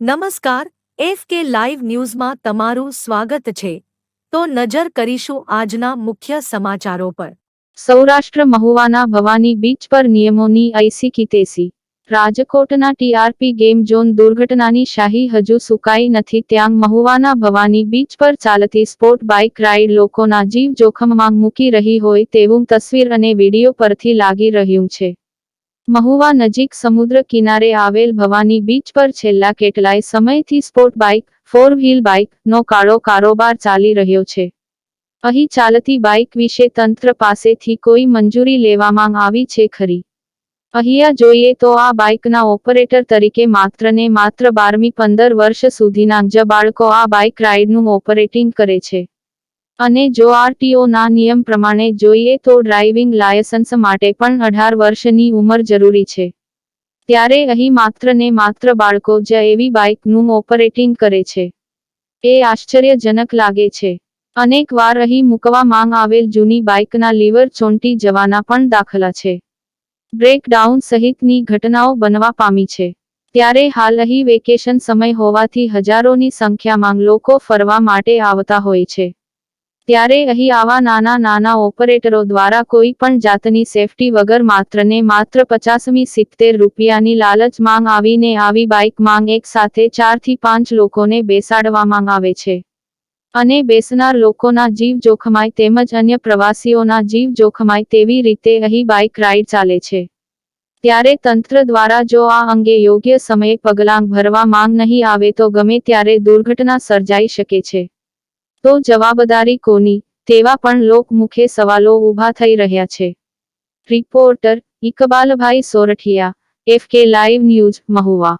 નમસ્કાર, F K live ન્યૂઝમાં તમારું સ્વાગત છે. તો નજર કરીશું આજના મુખ્ય સમાચારો પર. સૌરાષ્ટ્ર મહુવાના ભવાની બીચ પર નિયમોની ઐસી કિતેસી રાજકોટના ટીઆરપી ગેમ ઝોન દુર્ઘટનાની શાહી હજુ સુકાઈ નથી ત્યાં મહુવાના ભવાની બીચ પર ચાલતી સ્પોર્ટ બાઇક રાઇડ લોકોના જીવ જોખમમાં મૂકી રહી હોય તેવું તસવીર અને વીડિયો પરથી લાગી રહ્યું છે. મહુવા નજીક સમુદ્ર કિનારે આવેલ ભવાની બીચ પર છેલ્લા કેટલાય સમયથી sport bike four wheel bike નો કાળો કારોબાર ચાલી રહ્યો છે. અહીં ચાલતી બાઇક વિશે તંત્ર પાસેથી કોઈ મંજૂરી લેવામાં આવી છે ખરી. અહીંયા જોઈએ તો આ બાઇકના ઓપરેટર તરીકે માત્ર ને માત્ર બારમી પંદર વર્ષ સુધીના જ બાળકો આ બાઇક રાઇડનું ઓપરેટિંગ કરે છે. અને જો આરટીઓના નિયમ પ્રમાણે જોઈએ તો ડ્રાઇવિંગ લાયસન્સ માટે પણ અઢાર વર્ષની ઉંમર જરૂરી છે. ત્યારે અહીં માત્ર ને માત્ર બાળકો જ એવી બાઇકનું ઓપરેટિંગ કરે છે. એ આશ્ચર્યજનક લાગે છે. અનેક વાર અહીં મૂકવા માંગ આવેલ જૂની બાઇકના લીવર ચોંટી જવાના પણ દાખલા છે. બ્રેકડાઉન સહિતની ઘટનાઓ બનવા પામી છે. ત્યારે હાલ અહીં વેકેશન સમય હોવાથી હજારોની સંખ્યામાં લોકો ફરવા માટે આવતા હોય છે. ત્યારે અહીં આવા નાના નાના ઓપરેટરો દ્વારા કોઈ પણ જાતની સેફટી વગર માત્ર ને માત્ર પચાસમી સિત્તેર રૂપિયાની લાલચ માંગ આવીને આવી બાઇક માંગ એક સાથે ચારથી પાંચ લોકોને બેસાડવામાં આવે છે. અને બેસનાર લોકોના જીવ જોખમાય તેમજ અન્ય પ્રવાસીઓના જીવ જોખમાય તેવી રીતે અહીં બાઇક રાઇડ ચાલે છે. ત્યારે તંત્ર દ્વારા જો આ અંગે યોગ્ય સમયે પગલાં ભરવા માંગ નહીં આવે તો ગમે ત્યારે દુર્ઘટના સર્જાઈ શકે છે. તો જવાબદારી કોની? તેવા પણ લોકમુખે સવાલો ઊભા થઈ રહ્યા છે. રિપોર્ટર ઇકબાલભાઈ Sorathiya, F K live news Mahuva.